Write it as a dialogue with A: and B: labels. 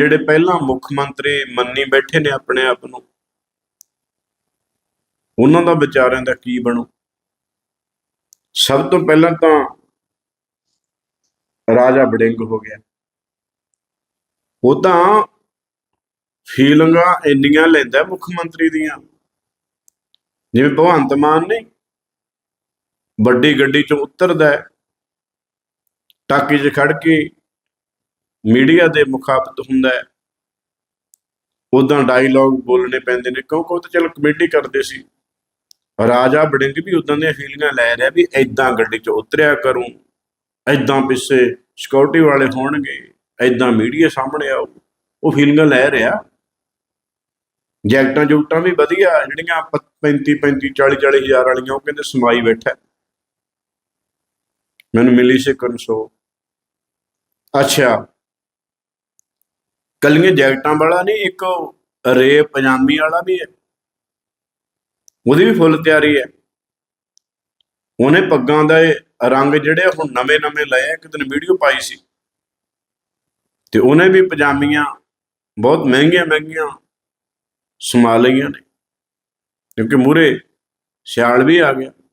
A: ਜਿਹੜੇ ਪਹਿਲਾਂ ਮੁੱਖ ਮੰਤਰੀ ਮੰਨੀ ਬੈਠੇ ਨੇ ਆਪਣੇ ਆਪ ਨੂੰ, ਉਹਨਾਂ ਦਾ ਵਿਚਾਰਿਆਂ ਦਾ ਕੀ ਬਣੂ? ਸਭ ਤੋਂ ਪਹਿਲਾਂ ਤਾਂ ਰਾਜਾ ਬੜਿੰਗ ਹੋ ਗਿਆ। ਉਹ ਤਾਂ ਫੀਲਿੰਗਾਂ ਇੰਨੀਆਂ ਲੈਂਦਾ ਮੁੱਖ ਮੰਤਰੀ ਦੀਆਂ। ਜਿਵੇਂ ਭਗਵੰਤ ਮਾਨ ਨੇ ਵੱਡੀ ਗੱਡੀ ਚੋਂ ਉਤਰਦਾ ਟਾਕੀ 'ਚ ਖੜ ਕੇ ਮੀਡੀਆ ਦੇ ਮੁਖਾਤਬ ਹੁੰਦਾ ਹੈ। ਉਦਾਂ ਡਾਇਲੌਗ ਬੋਲਣੇ ਪੈਂਦੇ ਨੇ, ਕਿਉਂਕਿ ਉਹ ਤਾਂ ਚਲ ਕਮੇਟੀ ਕਰਦੇ ਸੀ। ਰਾਜਾ ਬੜਿੰਗ ਵੀ ਉਦਾਂ ਦੀਆਂ ਫੀਲਿੰਗਾਂ ਲੈ ਰਿਹਾ ਵੀ ਐਦਾਂ ਗੱਡੀ 'ਚ ਉਤਰਿਆ ਕਰੂੰ ਐਦਾਂ ਪਿੱਛੇ ਸਿਕਿਉਰਿਟੀ ਵਾਲੇ ਹੋਣਗੇ ਐਦਾਂ ਮੀਡੀਆ ਸਾਹਮਣੇ ਆਊ, ਉਹ ਫੀਲਿੰਗਾਂ ਲੈ ਰਿਹਾ। ਜੈਕਟਾਂ ਜੁਕਟਾਂ ਵੀ ਵਧੀਆ, ਜਿਹੜੀਆਂ 35 35 40 40 ਹਜ਼ਾਰ ਵਾਲੀਆਂ, ਉਹ ਕਹਿੰਦੇ ਸਮਾਈ ਬੈਠਾ। ਮੈਨੂੰ ਮਿਲੀ ਸੀ ਕਨਸੋ ਅੱਛਾ ਕੱਲੀਆਂ ਜੈਕਟਾਂ ਵਾਲਾ ਨਹੀਂ, ਇੱਕ ਰੇ ਪਜਾਮੀ ਵਾਲਾ ਵੀ ਹੈ। ਉਹਦੀ ਵੀ ਫੁੱਲ ਤਿਆਰੀ ਹੈ। ਉਹਨੇ ਪੱਗਾਂ ਦਾ ਰੰਗ ਜਿਹੜੇ ਹੁਣ ਨਵੇਂ ਨਵੇਂ ਲਏ ਇੱਕ ਦਿਨ ਵੀਡੀਓ ਪਾਈ ਸੀ। ਤੇ ਉਹਨੇ ਵੀ ਪਜਾਮੀਆਂ ਬਹੁਤ ਮਹਿੰਗੀਆਂ ਮਹਿੰਗੀਆਂ ਸਮਾ ਲਈਆਂ ਨੇ। ਕਿਉਂਕਿ ਮੂਰੇ ਸਿਆਲ ਵੀ ਆ ਗਿਆ।